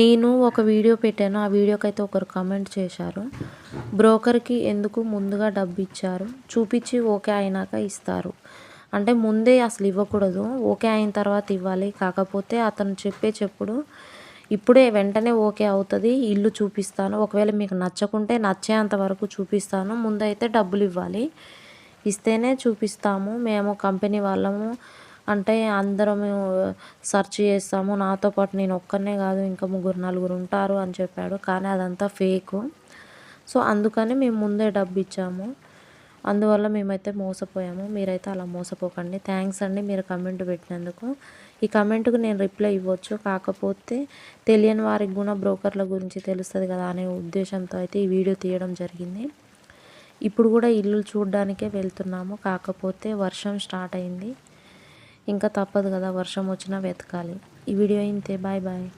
నేను ఒక వీడియో పెట్టాను. ఆ వీడియోకి అయితే ఒకరు కమెంట్ చేశారు. బ్రోకర్కి ఎందుకు ముందుగా డబ్బు ఇచ్చారు? చూపించి ఓకే అయినాక ఇస్తారు. అంటే ముందే అసలు ఇవ్వకూడదు. ఓకే అయిన తర్వాత ఇవ్వాలి. కాకపోతే అతను చెప్పే చెప్పుడు ఇప్పుడే వెంటనే ఓకే అవుతుంది. ఇల్లు చూపిస్తాను. ఒకవేళ మీకు నచ్చకుంటే నచ్చేంత వరకు చూపిస్తాను. ముందైతే డబ్బులు ఇవ్వాలి. ఇస్తేనే చూపిస్తాము. మేము కంపెనీ వాళ్ళము అంటే అందరం మేము సెర్చ్ చేస్తాము. నాతో పాటు నేను ఒక్కనే కాదు ఇంకా ముగ్గురు నలుగురు ఉంటారు అని చెప్పాడు. కానీ అదంతా ఫేకు. సో అందుకని మేము ముందే డబ్బు ఇచ్చాము. అందువల్ల మేమైతే మోసపోయాము. మీరైతే అలా మోసపోకండి. థ్యాంక్స్ అండి మీరు కమెంట్ పెట్టినందుకు. ఈ కమెంట్కు నేను రిప్లై ఇవ్వచ్చు. కాకపోతే తెలియని వారికి కూడా బ్రోకర్ల గురించి తెలుస్తుంది కదా అనే ఉద్దేశంతో అయితే ఈ వీడియో తీయడం జరిగింది. ఇప్పుడు కూడా ఇల్లు చూడడానికే వెళ్తున్నాము. కాకపోతే వర్షం స్టార్ట్ అయింది. ఇంకా తప్పదు కదా వర్షం వచ్చినా వెతకాలి. ఈ వీడియో ఇంతే. Bye bye.